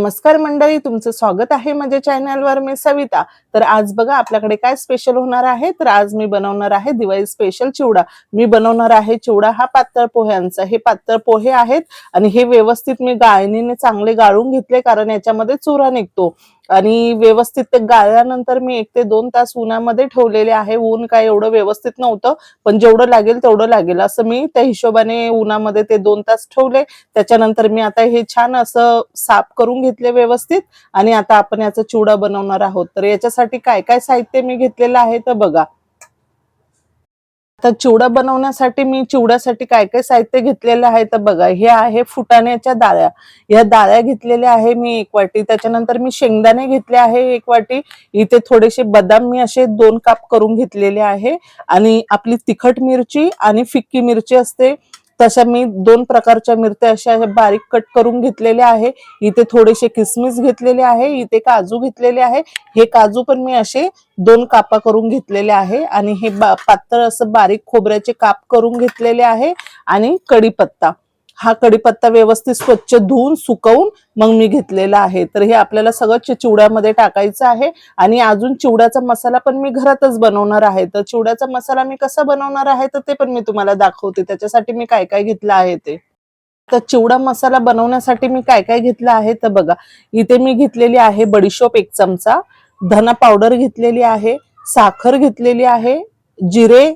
नमस्कार मंडळी तुमचं स्वागत आहे माझ्या चॅनलवर मी सविता. तर आज बघा आपल्याकडे काय स्पेशल होणार आहे? तर आज मी बनवणार आहे दिवाळी स्पेशल चिवडा. मी बनवणार आहे चिवडा हा पातळ पोह्यांचा. हे पातळ पोहे आहेत आणि हे व्यवस्थित मी गाळणीने चांगले गाळून घेतले कारण याच्यामध्ये चुरा निघतो. आणि व्यवस्थित ते गाळल्यानंतर मी एक ते दोन तास उन्हामध्ये ठेवलेले आहे. ऊन काय एवढं व्यवस्थित नव्हतं पण जेवढं लागेल तेवढं लागेल. असं मी त्या हिशोबाने उन्हामध्ये ते दोन तास ठेवले. त्याच्यानंतर मी आता हे छान असं साफ करून घेतले व्यवस्थित आणि आता आपण याचा चिवडा बनवणार आहोत. तर याच्यासाठी काय काय साहित्य मी घेतलेलं आहे तर बघा. आता चिवडा बनवण्यासाठी मी चिवड्यासाठी काय काय साहित्य घेतलेलं आहे तर बघा. हे आहे फुटाण्याच्या डाळ्या. या डाळ्या घेतलेल्या आहे मी एक वाटी. त्याच्यानंतर मी शेंगदाणे घेतले आहे एक वाटी. इथे थोडेसे बदाम मी असे दोन काप करून घेतलेले आहे. आणि आपली तिखट मिरची आणि फिक्की मिरची असते. तशा मी दोन प्रकारच्या मिरच्या अशा बारीक कट करून घेतलेल्या आहे. इथे थोडेसे किसमिस घेतलेले आहे इथे काजू घेतलेले आहे. हे काजू पण मी असे दोन कापा करून घेतलेले आहे आणि हे बा- पातळ असं बारीक खोबऱ्याचे काप करून घेतलेले आहे आणि कढीपत्ता. हा कढीपत्ता व्यवस्थित स्वच्छ धुवून सुकवून मग मी घेतलेला आहे. तर हे आपल्याला सगळं चिवड्यामध्ये टाकायचं आहे. आणि अजून चिवड्याचा मसाला पण मी घरातच बनवणार आहे. तर चिवड्याचा मसाला मी कसा बनवणार आहे तर ते पण मी तुम्हाला दाखवते. त्याच्यासाठी मी काय काय घेतलं आहे ते. तर चिवडा मसाला बनवण्यासाठी मी काय काय घेतलं आहे तर बघा. इथे मी घेतलेली आहे बडीशोप एक चमचा धना पावडर घेतलेली आहे साखर घेतलेली आहे जिरे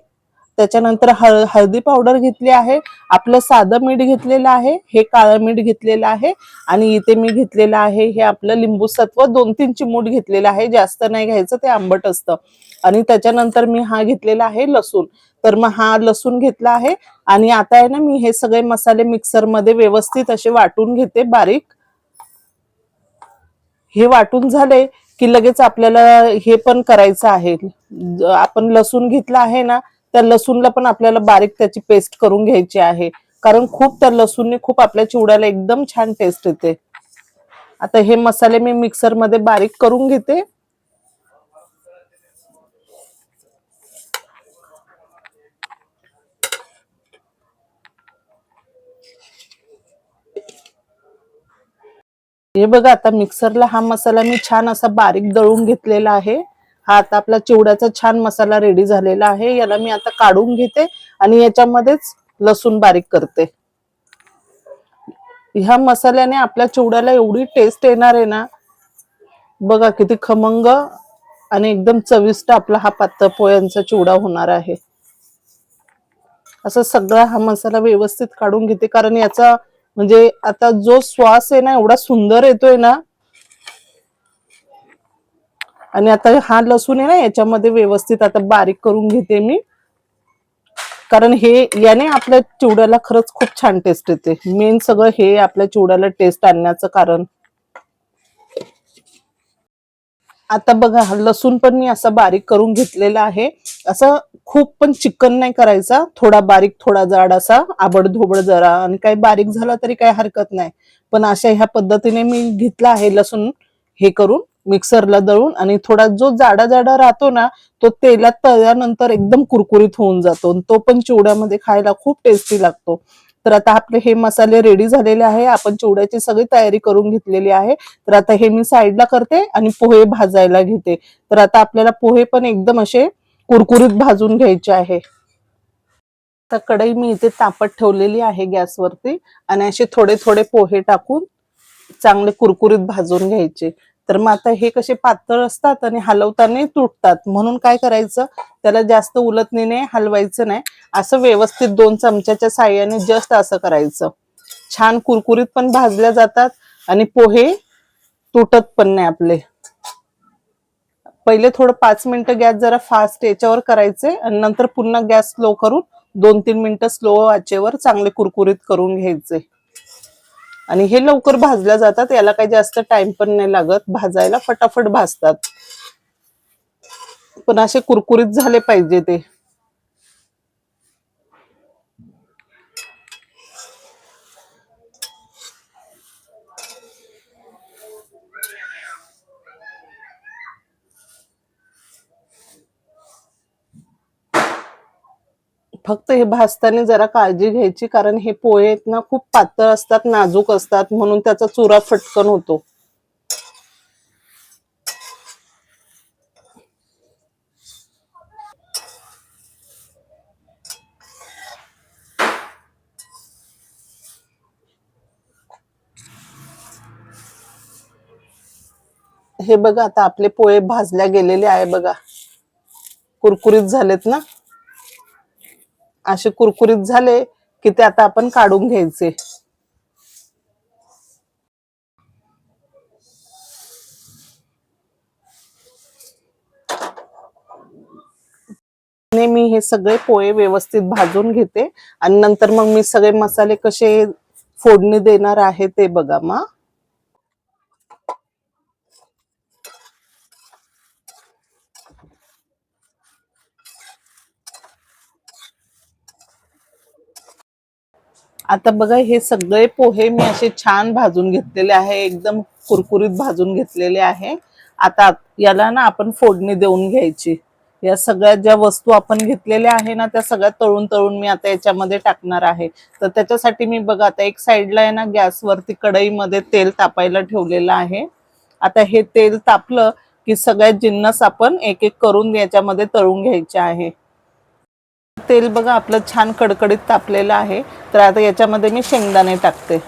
त्याच्यानंतर हळ हळदी पावडर घेतली आहे आपलं साधं मीठ घेतलेलं आहे हे काळं मीठ घेतलेलं आहे आणि इथे मी घेतलेलं आहे हे आपलं लिंबू सत्व दोन तीन चिमूट घेतलेलं आहे जास्त नाही घ्यायचं ते आंबट असतं. आणि त्याच्यानंतर मी हा घेतलेला आहे लसूण. तर मग हा लसूण घेतला आहे आणि आता आहे ना मी हे सगळे मसाले मिक्सरमध्ये व्यवस्थित असे वाटून घेते बारीक. हे वाटून झाले की लगेच आपल्याला हे पण करायचं आहे. आपण लसूण घेतला आहे ना त्या लसूणला पण आपल्याला बारीक त्याची पेस्ट करून घ्यायची आहे. कारण खूप त्या लसूणने खूप आपल्या चिवड्याला एकदम छान टेस्ट येते. आता हे मसाले मी मिक्सरमध्ये बारीक करून घेते. हे बघा आता मिक्सरला हा मसाला मी छान असा बारीक दळून घेतलेला आहे. हा आता आपला चिवड्याचा छान मसाला रेडी झालेला आहे. याला मी आता काढून घेते आणि याच्यामध्येच लसूण बारीक करते. ह्या मसाल्याने आपल्या चिवड्याला एवढी टेस्ट येणार आहे ना बघा किती खमंग आणि एकदम चविष्ट आपला हा पातळ पोह्यांचा चिवडा होणार आहे. असं सगळा हा मसाला व्यवस्थित काढून घेते कारण याचा म्हणजे आता जो श्वास आहे ना एवढा सुंदर येतोय ना आणि आता हा लसूण आहे ना याच्यामध्ये व्यवस्थित आता बारीक करून घेते मी. कारण हे याने आपल्या चिवड्याला खरंच खूप छान टेस्ट येते. मेन सगळं हे आपल्या चिवड्याला टेस्ट आणण्याचं कारण. आता बघा लसूण पण मी असा बारीक करून घेतलेला आहे. असं खूप पण चिकन नाही करायचा. थोडा बारीक थोडा जाड असा आबड धोबड जरा. आणि काही बारीक झाला तरी काही हरकत नाही. पण अशा ह्या पद्धतीने मी घेतला आहे लसूण हे करून. मिक्सरला दळून आणि थोडा जो जाडा जाडा राहतो ना तो तेलात तळल्यानंतर एकदम कुरकुरीत होऊन जातो आणि तो पण चिवड्यामध्ये खायला खूप टेस्टी लागतो. तर आता आपले हे मसाले रेडी झालेले आहे. आपण चिवड्याची सगळी तयारी करून घेतलेली आहे. तर आता हे मी साईडला करते आणि पोहे भाजायला घेते. तर आता आपल्याला पोहे पण एकदम असे कुरकुरीत भाजून घ्यायचे आहे. आता कढई मी इथे तापत ठेवलेली आहे गॅसवरती आणि असे थोडे थोडे पोहे टाकून चांगले कुरकुरीत भाजून घ्यायचे. तर मग आता हे कसे पातळ असतात आणि हलवताना तुटतात. म्हणून काय करायचं? त्याला जास्त उलटणीने हलवायचं नाही. असं व्यवस्थित दोन चमच्याच्या साह्याने जस्ट असं करायचं. छान कुरकुरीत पण भाजल्या जातात आणि पोहे तुटत पण नाही आपले. पहिले थोडं पाच मिनिटं गॅस जरा फास्ट याच्यावर करायचे आणि नंतर पुन्हा गॅस स्लो करून दोन तीन मिनिटं स्लो आचेवर चांगले कुरकुरीत करून घ्यायचे. आणि हे लवकर भाजल्या जातात. याला काही जास्त टाइम पण नाही लागत. भाजायला फटाफट भाजतात. पण असे कुरकुरीत झाले पाहिजे ते. फक्त हे भाजताना जरा काळजी घ्यायची कारण हे पोहे ना खूप पातळ असतात नाजूक असतात म्हणून त्याचा चुरा फटकन होतो. हे बघा आता आपले पोहे भाजल्या गेलेले आहे बघा. कुरकुरीत झालेत ना? असे कुरकुरीत झाले की ते आता आपण काढून घ्यायचे. मी हे सगळे पोहे व्यवस्थित भाजून घेते. आणि नंतर मग मी सगळे मसाले कसे फोडणी देणार आहे ते बघा मग. आता बघा हे सगळे पोहे मी असे छान भाजून घेतलेले आहे एकदम कुरकुरीत भाजून घेतलेले आहे. आता याला ना आपण फोडणी देऊन घ्यायची. या सगळ्या ज्या वस्तू आपण घेतलेल्या आहे ना त्या सगळ्या तळून तळून मी आता याच्यामध्ये टाकणार आहे. तर त्याच्यासाठी मी बघा आता एक साईडला आहे ना गॅसवरती कढईमध्ये तेल तापायला ठेवलेलं आहे. आता हे तेल तापलं की सगळ्या जिन्नस आपण एक एक करून याच्यामध्ये तळून घ्यायचे आहे. तेल बघा आपलं छान कडकडीत तापलेलं आहे. तर आता याच्यामध्ये मी शेंगदाणे टाकते.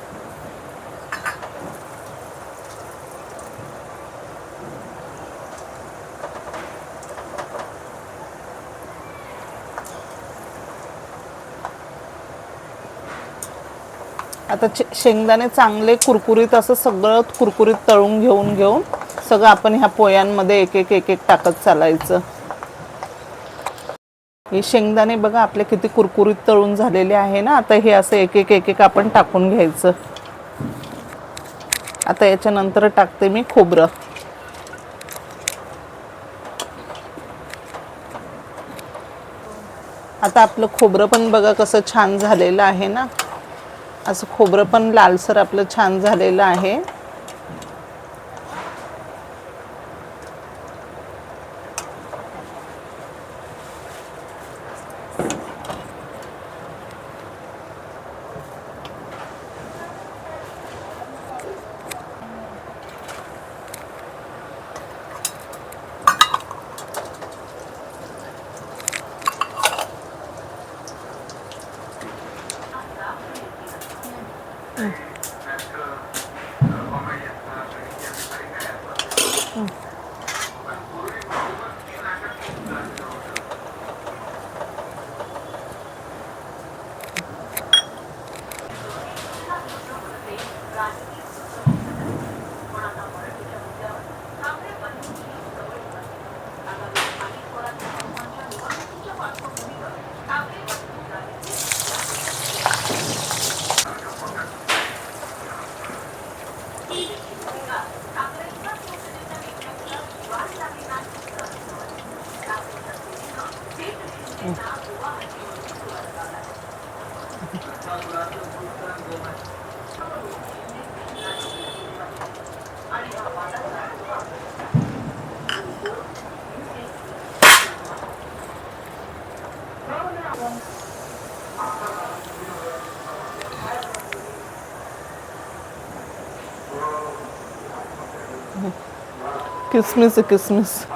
आता शेंगदाणे चांगले कुरकुरीत असं सगळं कुरकुरीत तळून घेऊन घेऊन सगळं आपण ह्या पोयांमध्ये एक एक एक एक टाकत चालायचं. हे शेंगदाणे बघा आपले किती कुरकुरीत तळून झालेले आहे ना. आता हे असं एक एक एक एक आपण टाकून घ्यायचं. आता याच्यानंतर टाकते मी खोबरं. आता आपलं खोबरं पण बघा कसं छान झालेलं आहे ना. असं खोबरं पण लालसर आपलं छान झालेलं आहे. किसमिस आहे किसमिस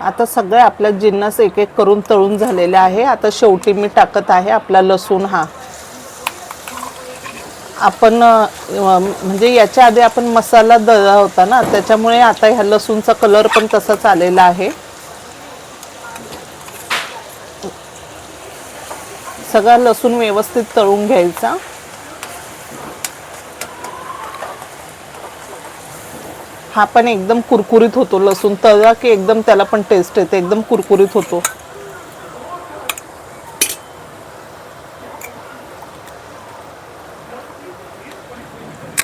आता सगळे आपल्या जिन्नस एक एक करून तळून झालेले आहे. आता शेवटी मी टाकत आहे आपला लसूण हा. आपण म्हणजे याच्या आधी आपण मसाला दळला होता ना त्याच्यामुळे आता ह्या लसूणचा कलर पण तसाच आलेला आहे. सगळा लसूण व्यवस्थित तळून घ्यायचा. हा पण एकदम कुरकुरीत होतो लसूण. तळला की एकदम त्याला पण टेस्ट येते एकदम कुरकुरीत होतो.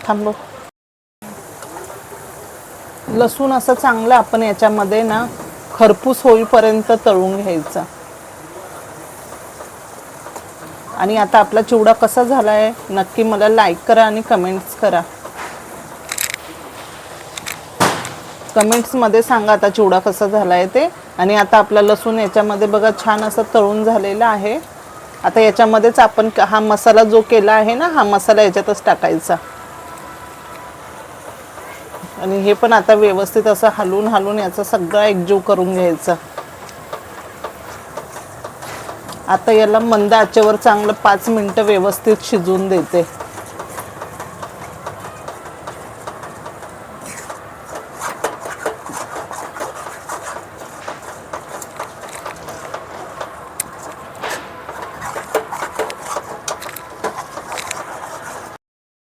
थांब लसूण असं चांगलं आपण याच्यामध्ये ना खरपूस होईपर्यंत तळून घ्यायचा. आणि आता आपला चिवडा कसा झाला आहे नक्की मला लाईक करा आणि कमेंट्स करा. कमेंट्समध्ये सांगा आता चिवडा कसा झाला आहे ते. आणि आता आपला लसूण याच्यामध्ये बघा छान असं तळून झालेलं आहे. आता याच्यामध्येच आपण हा मसाला जो केला आहे ना हा मसाला याच्यातच टाकायचा. आणि हे पण आता व्यवस्थित असं हलवून हलवून याचा सगळा एकजीव करून घ्यायचा. आता याला मंद आचेवर चांगलं पाच मिनटं व्यवस्थित शिजवून देते.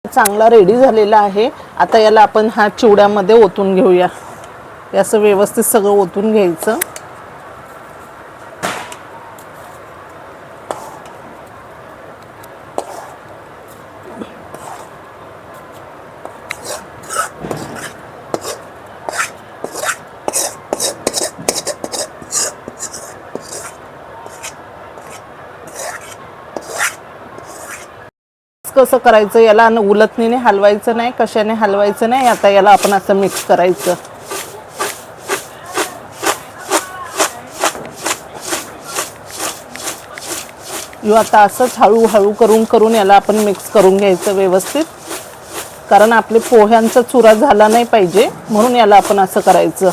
चांगला रेडी झालेला आहे. आता याला आपण हा चिवड्यामध्ये ओतून घेऊया. असं व्यवस्थित सगळं ओतून घ्यायचं. कसं करायचं याला न हलवायचं नाही कशाने हलवायचं नाही आता याला आपण असं मिक्स करायचं. यो आता असंच हळूहळू करून करून याला आपण मिक्स करून घ्यायचं व्यवस्थित. कारण आपले पोह्यांचा चुरा झाला नाही पाहिजे म्हणून याला आपण असं करायचं.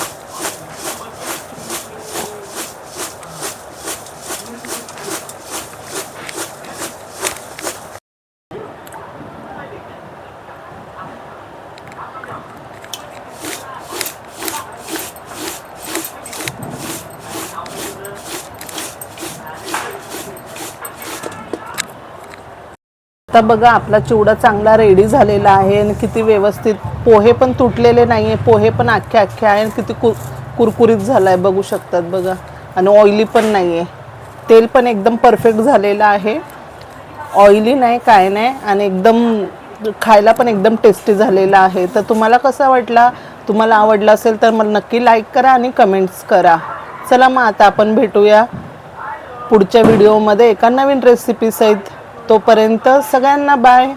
आता बघा आपला चिवडा चांगला रेडी झालेला आहे आणि किती व्यवस्थित पोहे पण तुटलेले नाही आहे पोहे पण अख्खे अख्खे आहे आणि किती कुर कुरकुरीत झाला आहे बघू शकतात बघा. आणि ऑइली पण नाही आहे तेल पण एकदम परफेक्ट झालेलं आहे. ऑइली नाही काय नाही. आणि एकदम खायला पण एकदम टेस्टी झालेला आहे. तर तुम्हाला कसा वाटला? तुम्हाला आवडला असेल तर मला नक्की लाईक करा आणि कमेंट्स करा. चला मग आता आपण भेटूया पुढच्या व्हिडिओमध्ये एका नवीन रेसिपीसहित तोपर्यंत सगळ्यांना बाय